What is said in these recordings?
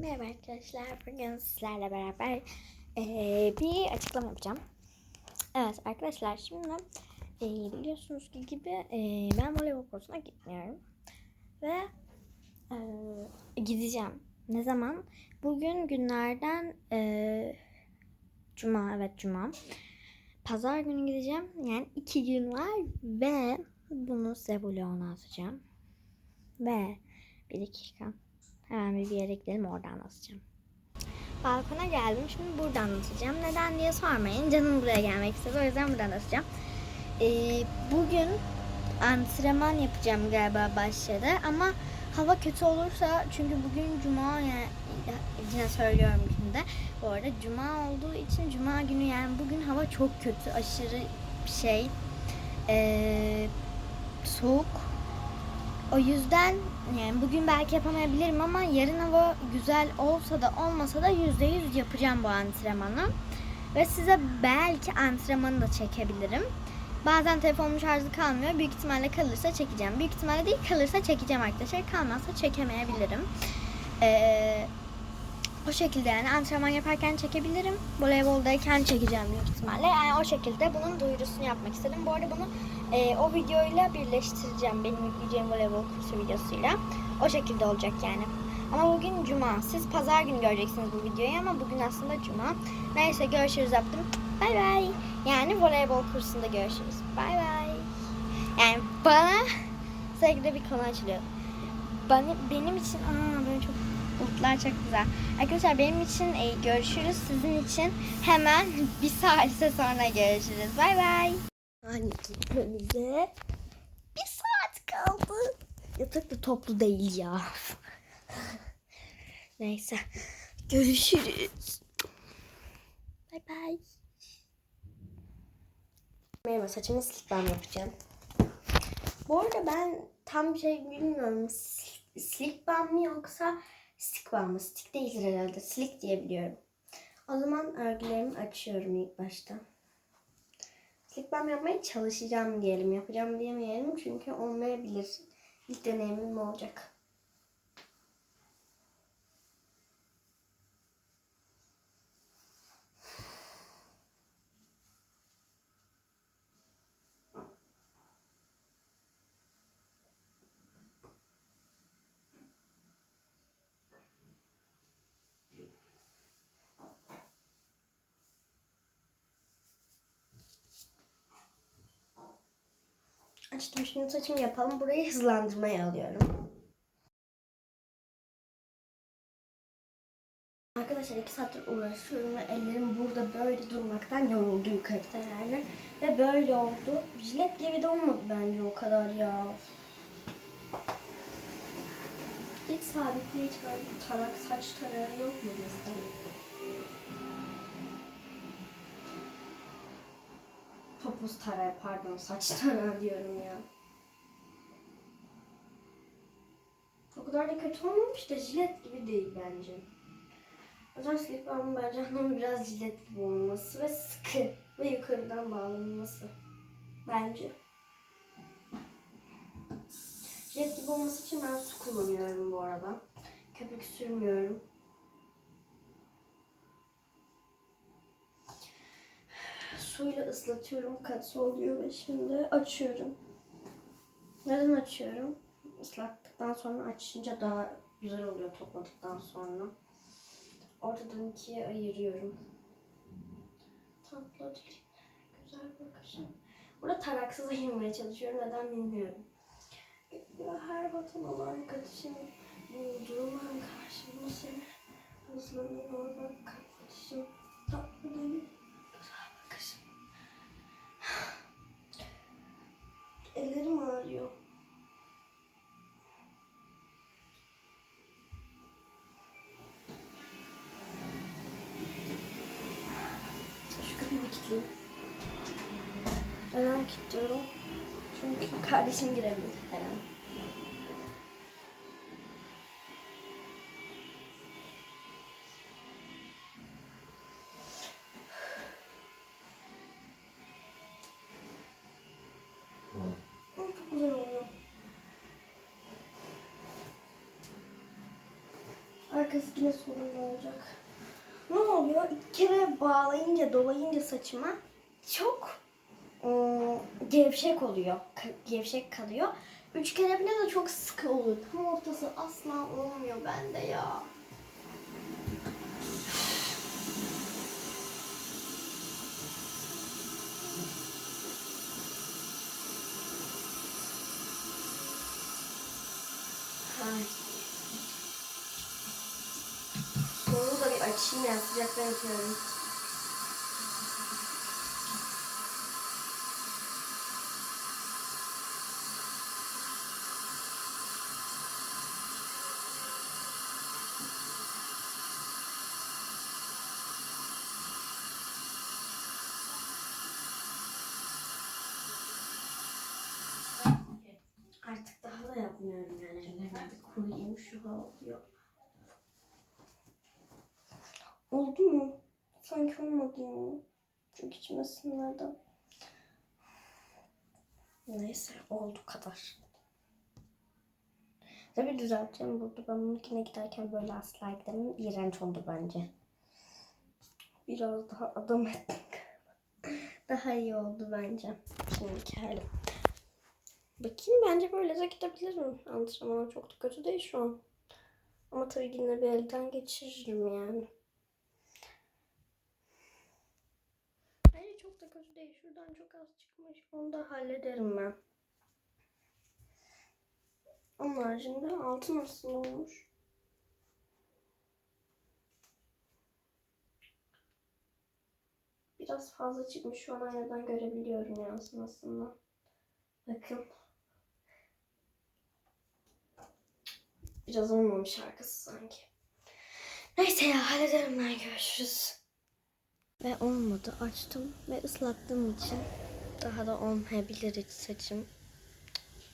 Merhaba arkadaşlar. Bugün sizlerle beraber eee, bir açıklama yapacağım. Evet arkadaşlar şimdi eee, biliyorsunuz ki gibi eee, ben voleybol kursuna gitmiyorum. Ve eee, gideceğim. Ne zaman? Bugün günlerden eee, Cuma evet Cuma. Pazar günü gideceğim. Yani iki gün var ve bunu size vloguna atacağım. Ve bir dakika. Hemen bir, yere gidelim orada anlatacağım. Balkona geldim. Şimdi burada anlatacağım. Neden diye sormayın. Canım buraya gelmek istedi. O yüzden burada anlatacağım. Ee, bugün antrenman yapacağım galiba başladı. Ama hava kötü olursa çünkü bugün cuma yani yine söylüyorum şimdi. Bu arada cuma olduğu için cuma günü yani bugün hava çok kötü. Aşırı şey ee, soğuk o yüzden yani bugün belki yapamayabilirim ama yarın hava güzel olsa da olmasa da yüzde yüz yapacağım bu antrenmanı. Ve size belki antrenmanı da çekebilirim. Bazen telefonum şarjı kalmıyor. Büyük ihtimalle kalırsa çekeceğim. Büyük ihtimalle değil kalırsa çekeceğim arkadaşlar. Kalmazsa çekemeyebilirim. Ee, o şekilde yani antrenman yaparken çekebilirim. Voleyboldayken çekeceğim büyük ihtimalle. Yani o şekilde bunun duyurusunu yapmak istedim. Bu arada bunu e, o videoyla birleştireceğim. Benim yükleyeceğim voleybol kursu videosuyla. O şekilde olacak yani. Ama bugün cuma. Siz pazar günü göreceksiniz bu videoyu ama bugün aslında cuma. Neyse görüşürüz yaptım. Bay bay. Yani voleybol kursunda görüşürüz. Bay bay. Yani bana sevgili bir konu açılıyor. Bana, benim için aa böyle çok bulutlar çok güzel. Arkadaşlar benim için e, görüşürüz. Sizin için hemen bir saate sonra görüşürüz. Bay bay. Anne gitmemize bir saat kaldı. Yatak da toplu değil ya. Neyse. Görüşürüz. Bay bay. Merhaba saçımı slip balm yapacağım. Bu arada ben tam şey bilmiyorum. Sl- Slip balm mı yoksa stick balm mı? Stick değildir herhalde. Slick diye biliyorum. O zaman örgülerimi açıyorum ilk başta. Slip balm yapmaya çalışacağım diyelim. Yapacağım diyemeyelim çünkü olmayabilir. İlk deneyimim olacak. Açtım şimdi saçımı yapalım. Burayı hızlandırmaya alıyorum. Arkadaşlar iki saattir uğraşıyorum ve ellerim burada böyle durmaktan yoruldu yukarıda yani. Ve böyle oldu. Jilet gibi de olmadı bence o kadar ya. Hiç sabitli hiç böyle tarak saç tarağı yok mu mesela? Topuz tarağı pardon saç tarağı diyorum ya. O kadar da kötü olmamış da jilet gibi değil bence. Balmın bence anlamı biraz jilet gibi olması ve sıkı ve yukarıdan bağlanması. Bence. Jilet gibi olması için ben su kullanıyorum bu arada. Köpük sürmüyorum. Suyla ıslatıyorum katı oluyor ve şimdi açıyorum. Neden açıyorum? Islattıktan sonra açınca daha güzel oluyor topladıktan sonra. Ortadan ikiye ayırıyorum. Tatlı dilim. Güzel bakışım. Burada taraksız ayırmaya çalışıyorum. Neden bilmiyorum. Her vatan olan kardeşim bu durumların karşımda seni hızlanıyor orada kardeşim. Tatlı dilim. Güzel bakışım. Ellerim ağrıyor. Şu kapıyı bir kilitleyeyim. Neden kilitliyorum? Çünkü kardeşim girebilir her an. Hı, Çok güzel oluyor. Arkası yine sorunlu olacak. Ne oluyor? İki kere bağlayınca, dolayınca saçıma çok ıı, gevşek oluyor. Gevşek kalıyor. Üç kere bile de çok sıkı oluyor. Tam ortası asla olmuyor bende ya. Ay. Sonu da bir açayım ya sıcaktan yatıyorum. Artık daha da yapmıyorum yani. Bir kuruyayım şu oluyor. Oldu mu? Sanki olmadı ya. Çok içime sinirdi. Neyse oldu kadar. Tabii düzelteceğim burada. Ben bununkine giderken böyle asla gidemem. İğrenç oldu bence. Biraz daha adam ettik. daha iyi oldu bence. Şimdiki halim. Bakayım bence böyle de gidebilirim. Antrenmana çok da kötü değil şu an. Ama tabii yine bir elden geçiririm yani. Hayır çok da kötü değil. Şuradan çok az çıkmış. Onu da hallederim ben. Onun haricinde altı nasıl olmuş? Biraz fazla çıkmış. Şu an aynadan görebiliyorum yansımasını. Bakın. Biraz olmamış arkası sanki. Neyse ya hallederim ben görüşürüz. Ve olmadı. Açtım ve ıslattığım için daha da olmayabilir hiç saçım.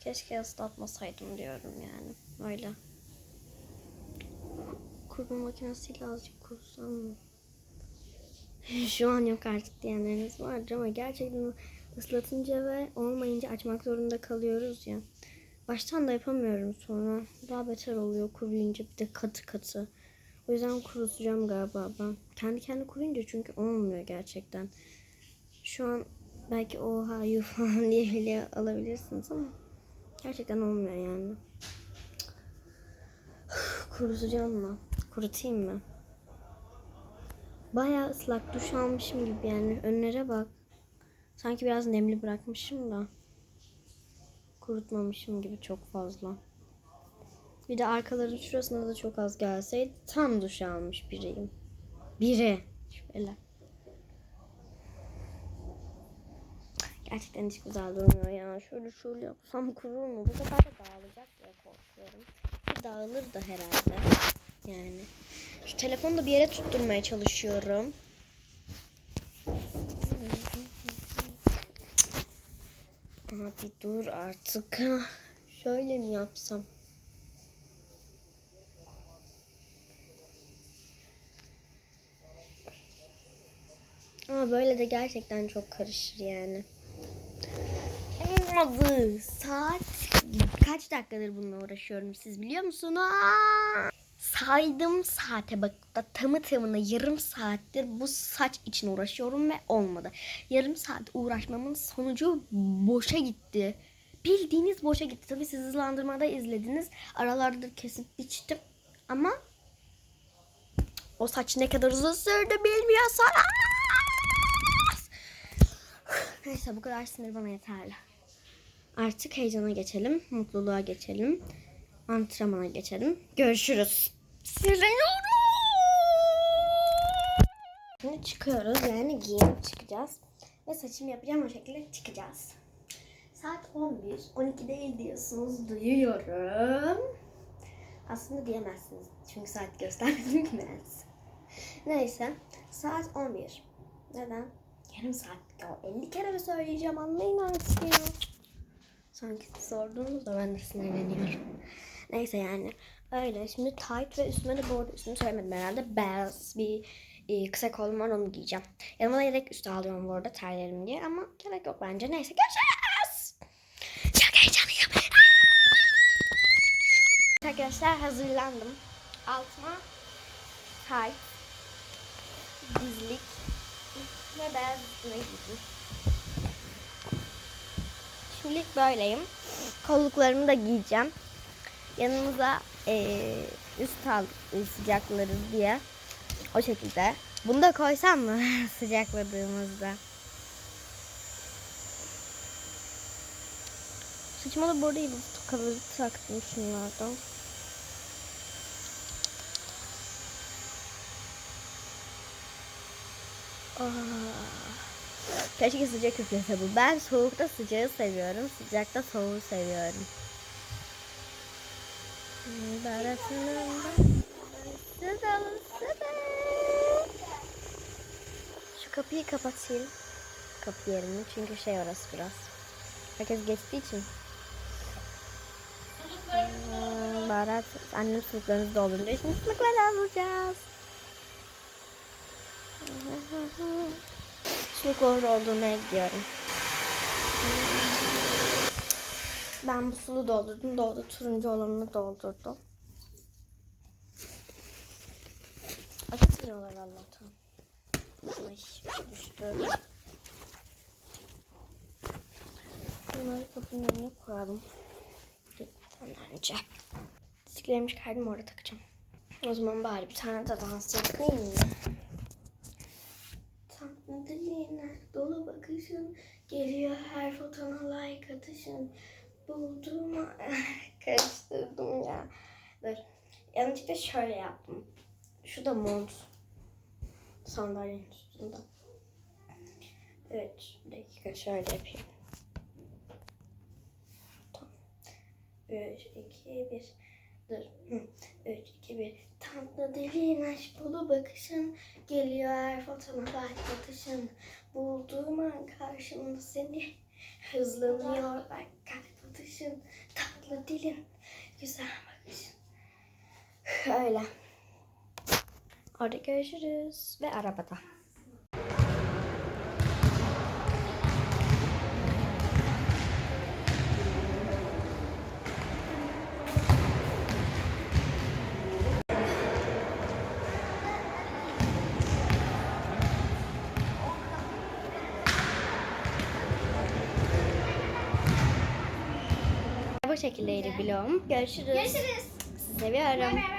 Keşke ıslatmasaydım diyorum yani. Öyle. Kurma makinesiyle azıcık kursam mı? Şu an yok artık diyenleriniz vardır ama gerçekten ıslatınca ve olmayınca açmak zorunda kalıyoruz ya. Baştan da yapamıyorum sonra. Daha beter oluyor kuruyunca bir de katı katı. O yüzden kurutacağım galiba ben. Kendi kendi kuruyunca çünkü olmuyor gerçekten. Şu an belki oha yuh falan diye bile alabilirsiniz ama gerçekten olmuyor yani. Kurutacağım mı? Kurutayım mı? Bayağı ıslak duş almışım gibi yani. Önlere bak. Sanki biraz nemli bırakmışım da. Kurutmamışım gibi çok fazla. Bir de arkaların şurasına da çok az gelseydi tam duş almış biriyim. Biri. Şöyle. Gerçekten hiç güzel durmuyor ya. Şöyle şöyle yapsam kurur mu? Bu sefer de dağılacak diye korkuyorum. Dağılır da herhalde. Yani. Şu telefonu da bir yere tutturmaya çalışıyorum. Abi dur artık. Şöyle mi yapsam? Ama böyle de gerçekten çok karışır yani. Olmadı. Saat kaç dakikadır bununla uğraşıyorum siz biliyor musunuz? Saydım saate bak da tamı tamına yarım saattir bu saç için uğraşıyorum ve olmadı. Yarım saat uğraşmamın sonucu boşa gitti. Bildiğiniz boşa gitti. Tabii siz hızlandırmada izlediniz. Aralarda kesip biçtim. Ama o saç ne kadar uzun sürdü bilmiyorsanız. Neyse bu kadar sinir bana yeterli. Artık heyecana geçelim. Mutluluğa geçelim. Antrenmana geçelim. Görüşürüz. Sürüyorum. Şimdi çıkıyoruz. Yani giyinip çıkacağız. Ve saçımı yapacağım o şekilde çıkacağız. Saat 11. 12 değil diyorsunuz. Duyuyorum. Aslında diyemezsiniz. Çünkü saat göstermedim. Neyse. Saat 11. Neden? Yarım saat. Ya 50 kere mi söyleyeceğim anlayın artık ya. Sanki sorduğunuzda ben de sinirleniyorum. Neyse yani. Öyle. Şimdi tight ve üstüme de bu arada üstünü söylemedim herhalde. Beyaz bir e, kısa kolum var onu giyeceğim. Yanıma da yedek üstü alıyorum bu arada terlerim diye ama gerek yok bence. Neyse görüşürüz. Çok heyecanlıyım. Arkadaşlar hazırlandım. altıma tight, dizlik ve beyaz üstüne giydim. Şimdilik böyleyim. Kolluklarımı da giyeceğim. Yanımıza eee, üst aldık sıcaklarız diye. O şekilde. Bunu da koysam mı sıcakladığımızda? Saçıma da burada tokaları taktım şunlardan. Aa, keşke sıcak üflese bu. Ben soğukta sıcağı seviyorum. Sıcakta soğuğu seviyorum. Şu kapıyı kapatayım. Kapı yerini. Çünkü şey orası biraz. Herkes geçtiği için. Hmm, Baharat. Annem suluklarınızı doldurunca şimdi sulukları alacağız. Suluk doldurmaya gidiyorum. Ben bu sulu doldurdum. Doldu turuncu olanını doldurdum. Atmıyorlar Allah'tan. Ay düştü. Bunları kapının önüne koyalım. Gitmeden önce. Diziklerimi çıkardım orada takacağım. O zaman bari bir tane de dans yapayım mı? Diline dolu bakışın Geliyor. Her fotona like atışın. Bulduğuma karıştırdım ya. Dur Yanlışlıkla şöyle yaptım. Şu da mont. Sandalyenin üstünde. Evet bir dakika şöyle yapayım. Tamam. 3, 2, 1 Dur. 3, 2, 1. Tatlı dilin aşk dolu bakışın. Geliyor her fotoğraf atışın. Bulduğum an karşımda seni. Hızlanıyor bak kalp atışın. Tatlı dilin, güzel bakışın. Öyle. Orada görüşürüz. Ve arabada. Şekildeydi vlogum. Görüşürüz. Görüşürüz. Sizi seviyorum. ben de.